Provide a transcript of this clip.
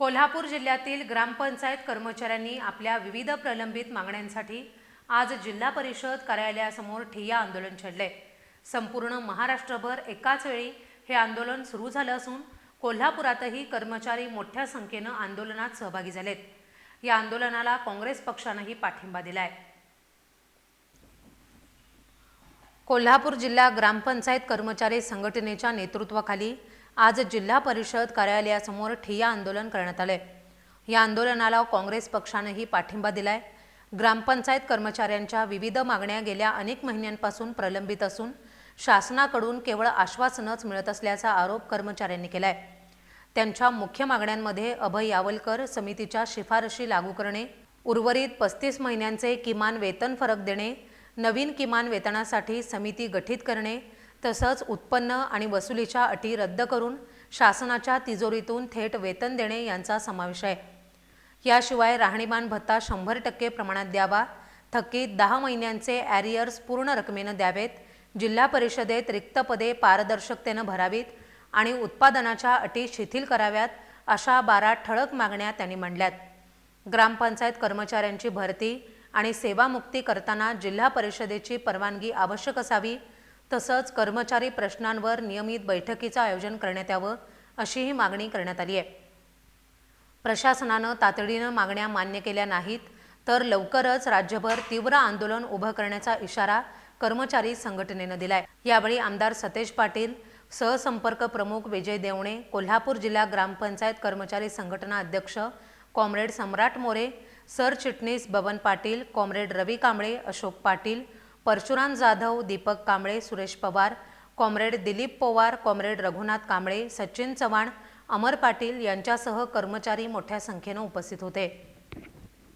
कोल्हापूर जिल्ह्यातील ग्रामपंचायत कर्मचाऱ्यांनी आपल्या विविध प्रलंबित मागण्यांसाठी आज जिल्हा परिषद कार्यालयासमोर ठिय्या आंदोलन छेडले. संपूर्ण महाराष्ट्रभर एकाच वेळी हे आंदोलन सुरू झालं असून कोल्हापुरातही कर्मचारी मोठ्या संख्येनं आंदोलनात सहभागी झालेत. या आंदोलनाला काँग्रेस पक्षानंही पाठिंबा दिलाय. कोल्हापूर जिल्हा ग्रामपंचायत कर्मचारी संघटनेच्या नेतृत्वाखाली आज जिल्हा परिषद कार्यालयासमोर ठिय्या आंदोलन करण्यात आले या आंदोलनाला काँग्रेस पक्षानंही पाठिंबा दिलाय. ग्रामपंचायत कर्मचाऱ्यांच्या विविध मागण्या गेल्या अनेक महिन्यांपासून प्रलंबित असून शासनाकडून केवळ आश्वासनच मिळत असल्याचा आरोप कर्मचाऱ्यांनी केलाय. त्यांच्या मुख्य मागण्यांमध्ये अभय यावलकर समितीच्या शिफारशी लागू करणे उर्वरित पस्तीस महिन्यांचे किमान वेतन फरक देणे नवीन किमान वेतनासाठी समिती गठीत करणे तसंच उत्पन्न आणि वसुलीच्या अटी रद्द करून शासनाच्या तिजोरीतून थेट वेतन देणे यांचा समावेश आहे. याशिवाय राहणीमान भत्ता शंभर टक्के प्रमाणात द्यावा थकीत दहा महिन्यांचे ॲरियर्स पूर्ण रकमेनं द्यावेत जिल्हा परिषदेत रिक्त पदे पारदर्शकतेनं भरावीत आणि उत्पादनाच्या अटी शिथिल कराव्यात अशा बारा ठळक मागण्या त्यांनी मांडल्यात. ग्रामपंचायत कर्मचाऱ्यांची भरती आणि सेवामुक्ती करताना जिल्हा परिषदेची परवानगी आवश्यक असावी तसंच कर्मचारी प्रश्नांवर नियमित बैठकीचं आयोजन करण्यात यावं अशीही मागणी करण्यात आली आहे. प्रशासनानं तातडीनं मागण्या मान्य केल्या नाहीत तर लवकरच राज्यभर तीव्र आंदोलन उभं करण्याचा इशारा कर्मचारी संघटनेनं दिलाय. यावेळी आमदार सतेज पाटील सहसंपर्क प्रमुख विजय देवणे कोल्हापूर जिल्हा ग्रामपंचायत कर्मचारी संघटना अध्यक्ष कॉम्रेड सम्राट मोरे सरचिटणीस Baban Patil comrade Ravi Kamble Ashok Patil Parshuram Jadhav Deepak Kamble Suresh Pawar comrade Dilip Pawar comrade Raghunath Kamble Sachin Chavan Amar Patil यांच्यासह कर्मचारी मोठ्या संख्येनं उपस्थित होते.